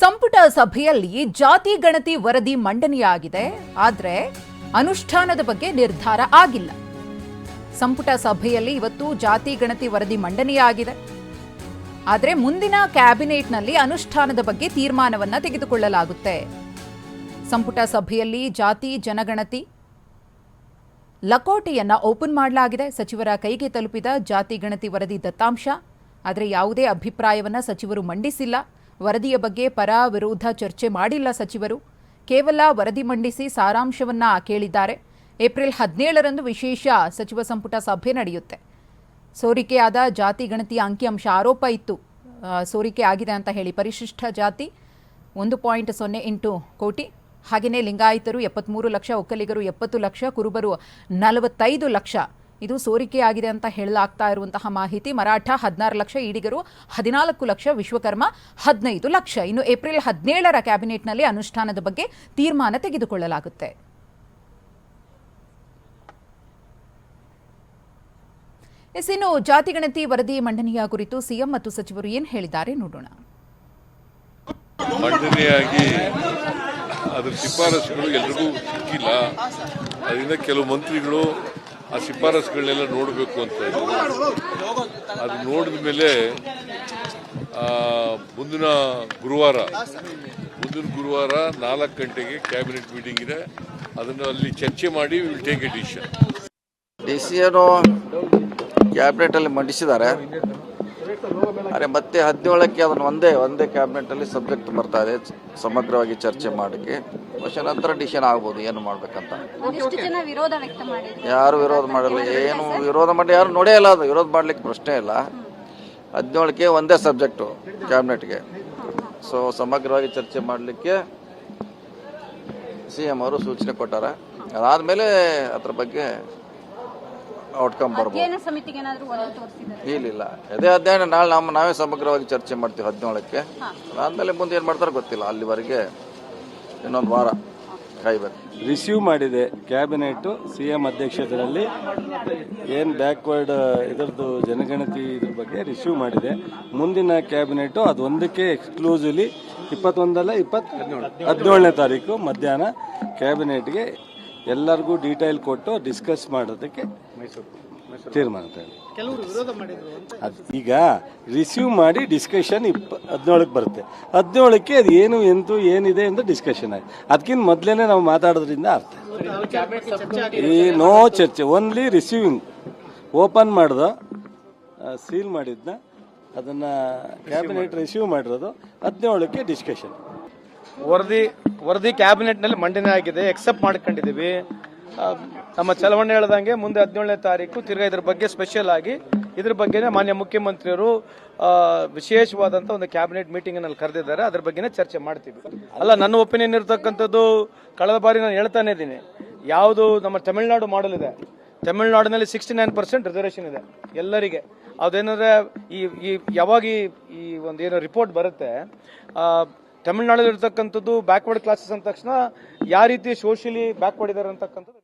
ಸಂಪುಟ ಸಭೆಯಲ್ಲಿ ಜಾತಿ ಗಣತಿ ವರದಿ ಮಂಡನೆಯಾಗಿದೆ, ಆದರೆ ಅನುಷ್ಠಾನದ ಬಗ್ಗೆ ನಿರ್ಧಾರ ಆಗಿಲ್ಲ. ಸಂಪುಟ ಸಭೆಯಲ್ಲಿ ಇವತ್ತು ಜಾತಿ ಗಣತಿ ವರದಿ ಮಂಡನೆಯಾಗಿದೆ. ಆದರೆ ಮುಂದಿನ ಕ್ಯಾಬಿನೆಟ್ನಲ್ಲಿ ಅನುಷ್ಠಾನದ ಬಗ್ಗೆ ತೀರ್ಮಾನವನ್ನು ತೆಗೆದುಕೊಳ್ಳಲಾಗುತ್ತೆ. ಸಂಪುಟ ಸಭೆಯಲ್ಲಿ ಜಾತಿ ಜನಗಣತಿ ಲಕೋಟೆಯನ್ನ ಓಪನ್ ಮಾಡಲಾಗಿದೆ. ಸಚಿವರ ಕೈಗೆ ತಲುಪಿದ ಜಾತಿ ಗಣತಿ ವರದಿ ದತ್ತಾಂಶ, ಆದರೆ ಯಾವುದೇ ಅಭಿಪ್ರಾಯವನ್ನ ಸಚಿವರು ಮಂಡಿಸಿಲ್ಲ. ವರದಿಯ ಬಗ್ಗೆ ಪರ ವಿರೋಧ ಚರ್ಚೆ ಮಾಡಿಲ್ಲ ಸಚಿವರು. ಕೇವಲ ವರದಿ ಮಂಡಿಸಿ ಸಾರಾಂಶವನ್ನ ಕೇಳಿದ್ದಾರೆ. ಏಪ್ರಿಲ್ ಹದಿನೇಳರಂದು ವಿಶೇಷ ಸಚಿವ ಸಂಪುಟ ಸಭೆ ನಡೆಯುತ್ತೆ. ಸೋರಿಕೆಯಾದ ಜಾತಿ ಗಣತಿಯ ಅಂಕಿಅಂಶ ಆರೋಪ ಇತ್ತು. ಸೋರಿಕೆ ಆಗಿದೆ ಅಂತ ಹೇಳಿ ಪರಿಶಿಷ್ಟ ಜಾತಿ ಒಂದು ಪಾಯಿಂಟ್ ಸೊನ್ನೆ ಎಂಟು ಕೋಟಿ. ಹಾಗೆಯೇ ಲಿಂಗಾಯಿತರು ಎಪ್ಪತ್ತ್ಮೂರು ಲಕ್ಷ, ಒಕ್ಕಲಿಗರು ಎಪ್ಪತ್ತು ಲಕ್ಷ, ಕುರುಬರು ನಲವತ್ತೈದು ಲಕ್ಷ. ಇದು ಸೋರಿಕೆಯಾಗಿದೆ ಅಂತ ಹೇಳಲಾಗ್ತಾ ಇರುವಂತಹ ಮಾಹಿತಿ ಮರಾಠ ಹದಿನಾರು ಲಕ್ಷ ಈಡಿಗರು, ಹದಿನಾಲ್ಕು ಲಕ್ಷ ವಿಶ್ವಕರ್ಮ, ಹದಿನೈದು ಲಕ್ಷ. ಇನ್ನು ಏಪ್ರಿಲ್ ಹದಿನೇಳರ ಕ್ಯಾಬಿನೆಟ್ನಲ್ಲಿ ಅನುಷ್ಠಾನದ ಬಗ್ಗೆ ತೀರ್ಮಾನ ತೆಗೆದುಕೊಳ್ಳಲಾಗುತ್ತೆ. ಎಸ್, ಇನ್ನು ಜಾತಿಗಣತಿ ವರದಿ ಮಂಡನೆಯ ಕುರಿತು ಸಿಎಂ ಮತ್ತು ಸಚಿವರು ಏನು ಹೇಳಿದ್ದಾರೆ ನೋಡೋಣ. ಮಂಡನೆಯಾಗಿ ಅದರ ಶಿಫಾರಸುಗಳು ಎಲ್ರಿಗೂ ಸಿಕ್ಕಿಲ್ಲ. ಅದರಿಂದ ಕೆಲವು ಮಂತ್ರಿಗಳು ಆ ಶಿಫಾರಸುಗಳನ್ನೆಲ್ಲ ನೋಡಬೇಕು ಅಂತ ಅದು ನೋಡಿದ ಮೇಲೆ ಮುಂದಿನ ಗುರುವಾರ ಮುಂದಿನ ಗುರುವಾರ ನಾಲ್ಕು ಗಂಟೆಗೆ ಕ್ಯಾಬಿನೆಟ್ ಮೀಟಿಂಗ್ ಇದೆ. ಅದನ್ನು ಅಲ್ಲಿ ಚರ್ಚೆ ಮಾಡಿ will take a decision decision ಕ್ಯಾಬಿನೆಟಲ್ಲಿ ಮಂಡಿಸಿದ್ದಾರೆ. ಆದರೆ ಮತ್ತೆ ಹದಿನೇಳಕ್ಕೆ ಅದನ್ನು ಒಂದೇ ಒಂದೇ ಕ್ಯಾಬಿನೆಟಲ್ಲಿ ಸಬ್ಜೆಕ್ಟ್ ಬರ್ತಾ ಇದೆ. ಸಮಗ್ರವಾಗಿ ಚರ್ಚೆ ಮಾಡಕ್ಕೆ ಬಹುಶಃ ನಂತರ ಡಿಸಿಷನ್ ಆಗ್ಬೋದು ಏನು ಮಾಡ್ಬೇಕಂತ. ಯಾರು ವಿರೋಧ ಮಾಡಲ್ಲ ಏನು ವಿರೋಧ ಮಾಡಿ ಯಾರು ನೋಡೇ ಇಲ್ಲ ಅದು. ವಿರೋಧ ಮಾಡ್ಲಿಕ್ಕೆ ಪ್ರಶ್ನೆ ಇಲ್ಲ. ಹದಿನೇಳಕ್ಕೆ ಒಂದೇ ಸಬ್ಜೆಕ್ಟು ಕ್ಯಾಬಿನೆಟ್ಗೆ. ಸೊ ಸಮಗ್ರವಾಗಿ ಚರ್ಚೆ ಮಾಡಲಿಕ್ಕೆ ಸಿ ಎಂ ಅವರು ಸೂಚನೆ ಕೊಟ್ಟಾರೆ. ಅದಾದಮೇಲೆ ಅದ್ರ ಬಗ್ಗೆ ಔಟ್ಕಮ್ ಬರ್ಬೋದು. ಸಮಿತಿಗೆ ಏನಾದ್ರು ಒಲವು ತೋರಿಸಿದ್ದಾರೆ? ಇಲ್ಲ ಅದೇ ಅಧ್ಯಯನ ನಾಳೆ ನಮ್ಮ ನಾವೇ ಸಮಗ್ರವಾಗಿ ಚರ್ಚೆ ಮಾಡ್ತೀವಿ ಹದಿನೇಳಕ್ಕೆ. ಆದಮೇಲೆ ಮುಂದೆ ಏನು ಮಾಡ್ತಾರೆ ಗೊತ್ತಿಲ್ಲ. ಅಲ್ಲಿವರೆಗೆ ಇನ್ನೊಂದು ವಾರ ಕಾಯ್ಬೇಕು ರಿಸೀವ್ ಮಾಡಿದೆ ಕ್ಯಾಬಿನೆಟ್ ಸಿ ಎಂ ಅಧ್ಯಕ್ಷತೆಯಲ್ಲಿ. ಏನು ಬ್ಯಾಕ್ವರ್ಡ್ ಇದರದ್ದು ಜನಗಣತಿ ಇದ್ರ ಬಗ್ಗೆ ರಿಸೀವ್ ಮಾಡಿದೆ. ಮುಂದಿನ ಕ್ಯಾಬಿನೆಟ್ ಅದೊಂದಕ್ಕೆ ಎಕ್ಸ್ಕ್ಲೂಸಿವ್ಲಿ ಇಪ್ಪತ್ತೊಂದಲ್ಲ ಇಪ್ಪತ್ತು ಹದಿನೇಳನೇ ತಾರೀಕು ಮಧ್ಯಾಹ್ನ ಕ್ಯಾಬಿನೆಟ್ಗೆ ಎಲ್ಲರಿಗೂ ಡೀಟೇಲ್ ಕೊಟ್ಟು ಡಿಸ್ಕಸ್ ಮಾಡೋದಕ್ಕೆ ತೀರ್ಮಾನ ಅದು ಈಗ ರಿಸೀವ್ ಮಾಡಿ ಡಿಸ್ಕಷನ್ ಇಪ್ಪ ಹದಿನೇಳಕ್ಕೆ ಬರುತ್ತೆ. ಹದಿನೇಳಕ್ಕೆ ಅದು ಏನು ಎಂತು ಏನಿದೆ ಅಂತ ಡಿಸ್ಕಷನ್ ಆಗಿ ಅದಕ್ಕಿಂತ ಮೊದಲೇ ನಾವು ಮಾತಾಡೋದ್ರಿಂದ ಅರ್ಥ ಈ ನೋ ಚರ್ಚೆ. ಓನ್ಲಿ ರಿಸೀವಿಂಗ್ ಓಪನ್ ಮಾಡ್ದು ಸೀಲ್ ಮಾಡಿದ್ನ. ಅದನ್ನ ಕ್ಯಾಬಿನೆಟ್ ರಿಸೀವ್ ಮಾಡಿರೋದು ಹದಿನೇಳಕ್ಕೆ ಡಿಸ್ಕಷನ್ ವರದಿ ವರದಿ ಕ್ಯಾಬಿನೆಟ್ನಲ್ಲಿ ಮಂಡನೆ ಆಗಿದೆ. ಎಕ್ಸೆಪ್ಟ್ ಮಾಡ್ಕೊಂಡಿದ್ದೀವಿ. ಆ, ನಮ್ಮ ಚಲವಣೆ ಹೇಳ್ದಂಗೆ ಮುಂದೆ ಹದಿನೇಳನೇ ತಾರೀಕು ತಿರ್ಗಾ ಇದ್ರ ಬಗ್ಗೆ ಸ್ಪೆಷಲ್ ಆಗಿ ಇದ್ರ ಬಗ್ಗೆನೇ ಮಾನ್ಯ ಮುಖ್ಯಮಂತ್ರಿಯವರು ವಿಶೇಷವಾದಂಥ ಒಂದು ಕ್ಯಾಬಿನೆಟ್ ಮೀಟಿಂಗ್ನಲ್ಲಿ ಕರೆದಿದ್ದಾರೆ. ಅದ್ರ ಬಗ್ಗೆನೇ ಚರ್ಚೆ ಮಾಡ್ತೀವಿ. ಅಲ್ಲ ನನ್ನ ಒಪಿನಿಯನ್ ಇರ್ತಕ್ಕಂಥದ್ದು ಕಳೆದ ಬಾರಿ ನಾನು ಹೇಳ್ತಾನೆ ಇದ್ದೀನಿ. ಯಾವುದು ನಮ್ಮ ತಮಿಳುನಾಡು ಮಾಡಲ್ ಇದೆ. ತಮಿಳುನಾಡಿನಲ್ಲಿ ಸಿಕ್ಸ್ಟಿ ನೈನ್ ಪರ್ಸೆಂಟ್ ರಿಸರ್ವೇಷನ್ ಇದೆ ಎಲ್ಲರಿಗೆ. ಅದೇನಂದ್ರೆ ಈ ಈ ಯಾವಾಗ ಈ ಒಂದು ಏನೋ ರಿಪೋರ್ಟ್ ಬರುತ್ತೆ ಆ, ತಮಿಳ್ನಾಡಲ್ಲಿ ಇರ್ತಕ್ಕಂಥದ್ದು ಬ್ಯಾಕ್ವರ್ಡ್ ಕ್ಲಾಸಸ್ ಅಂದ ತಕ್ಷಣ ಯಾವ ರೀತಿ ಸೋಷಿಯಲಿ ಬ್ಯಾಕ್ವರ್ಡ್ ಇದ್ದಾರೆ ಅಂತಕ್ಕಂಥದ್ದು